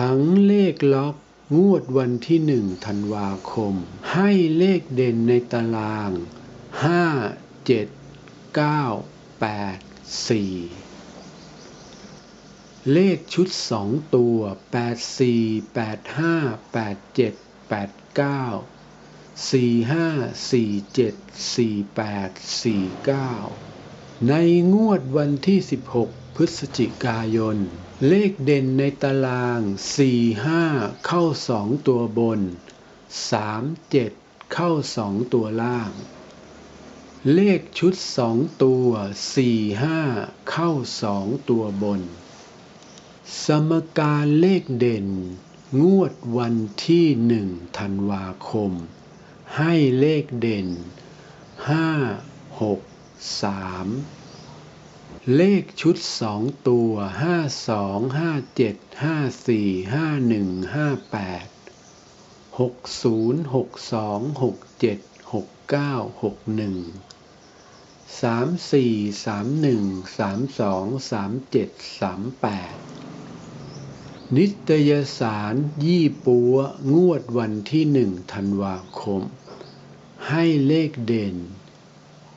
ผังเลขล็อกงวดวันที่หนึ่งธันวาคม ให้เลขเด่นในตารางห้าเจ็ดเก้าแปดสี่เลขชุดสองตัวแปดสี่แปดห้าแปดเจ็ดแปดเก้าสี่ห้าสี่เจ็ดสี่แปดสี่เก้าในงวดวันที่ 16 พฤศจิกายน เลขเด่นในตาราง 4 5 เข้า 2 ตัวบน 3 7 เข้า 2 ตัวล่าง เลขชุด 2 ตัว 4 5 เข้า 2 ตัวบน สมการเลขเด่น งวดวันที่ 1 ธันวาคม ให้เลขเด่น 5 6 3 เลขชุด2ตัว5 2 5 7 5 4 5 1 5 8 6 0 6 2 6 7 6 9 6 1 3 4 3 1 3 2 3 7 3 8นิตยสารยี่ปัวงวดวันที่หนึ่งธันวาคม ให้เลขเด่น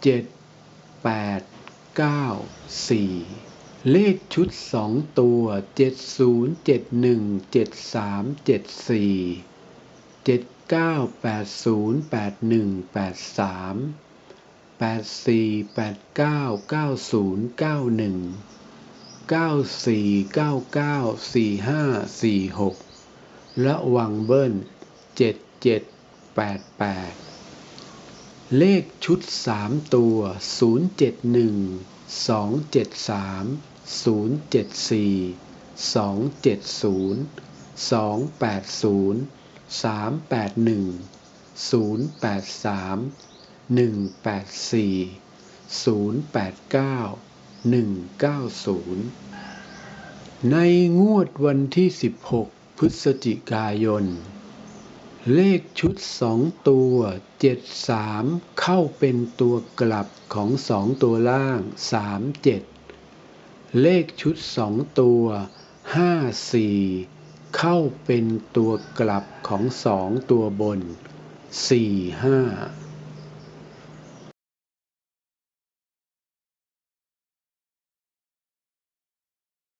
เจ็ดแปด เก้าสี่เลขชุดสองตัวเจ็ดศูนย์เจ็ดหนึ่งเจ็ดสามเจ็ดสี่เจ็ดเก้าแปดศูนย์แปดหนึ่งแปดสามแปดสี่แปดเก้าเก้าศูนย์เก้าหนึ่งเก้าสี่เก้าเก้าสี่ห้าสี่หกระวังเบิ้ลเจ็ดเจ็ดแปดแปด เลขชุดสามตัว 071 273 074 270 280 381 083 184 089 190 ในงวดวันที่ 16 พฤศจิกายน เลขชุดสองตัว73เข้าเป็นตัวกลับของสองตัวล่าง37เลขชุดสองตัว54เข้าเป็นตัวกลับของสองตัวบน45